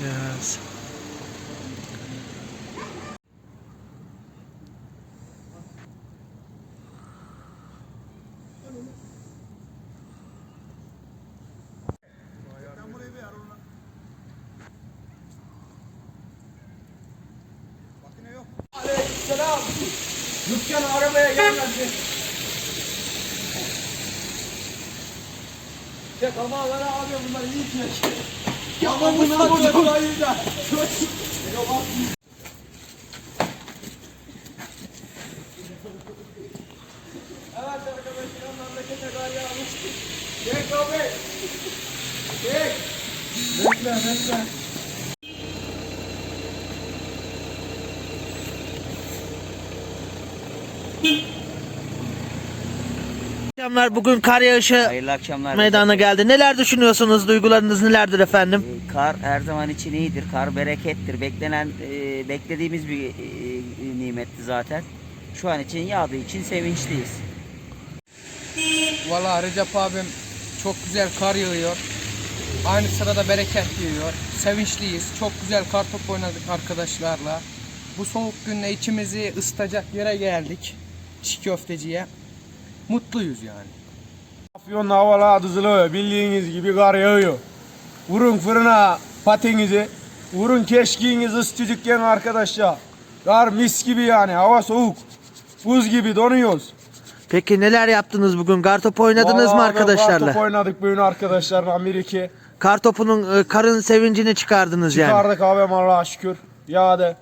Yes. Selam. Dükkan arabaya gelmedi. Çek ama ver abi bunlar iyi çek. Kolayı da. Evet arkadaşlar memlekete gayri. Akşamlar bugün kar yağışı Hayırlı akşamlar. meydana geldi. Neler düşünüyorsunuz? Duygularınız nelerdir efendim? Ee, Kar her zaman için iyidir. Kar berekettir. Beklenen, e, beklediğimiz bir e, nimetti zaten. Şu an için yağdığı için sevinçliyiz. Valla Recep abim çok güzel kar yağıyor. Aynı sırada bereket yağıyor. Sevinçliyiz. Çok güzel kar topu oynadık arkadaşlarla. Bu soğuk günde içimizi ısıtacak yere geldik. Çiğ köfteciye. Mutluyuz yani. Afyon'da havalar dızılıyor. Bildiğiniz gibi kar yağıyor. Vurun fırına patenizi. Vurun keşkiğinizi ısıtıcıkken arkadaşlar. Kar mis gibi yani. Hava soğuk. Buz gibi donuyoruz. Peki neler yaptınız bugün? Kar topu oynadınız mı Vallahi Kar arkadaşlarla? topu oynadık bugün arkadaşlarla bir iki. Kar topunun e, karın sevincini çıkardınız yani. Çıkardık abi Allah'a şükür. Yağdı.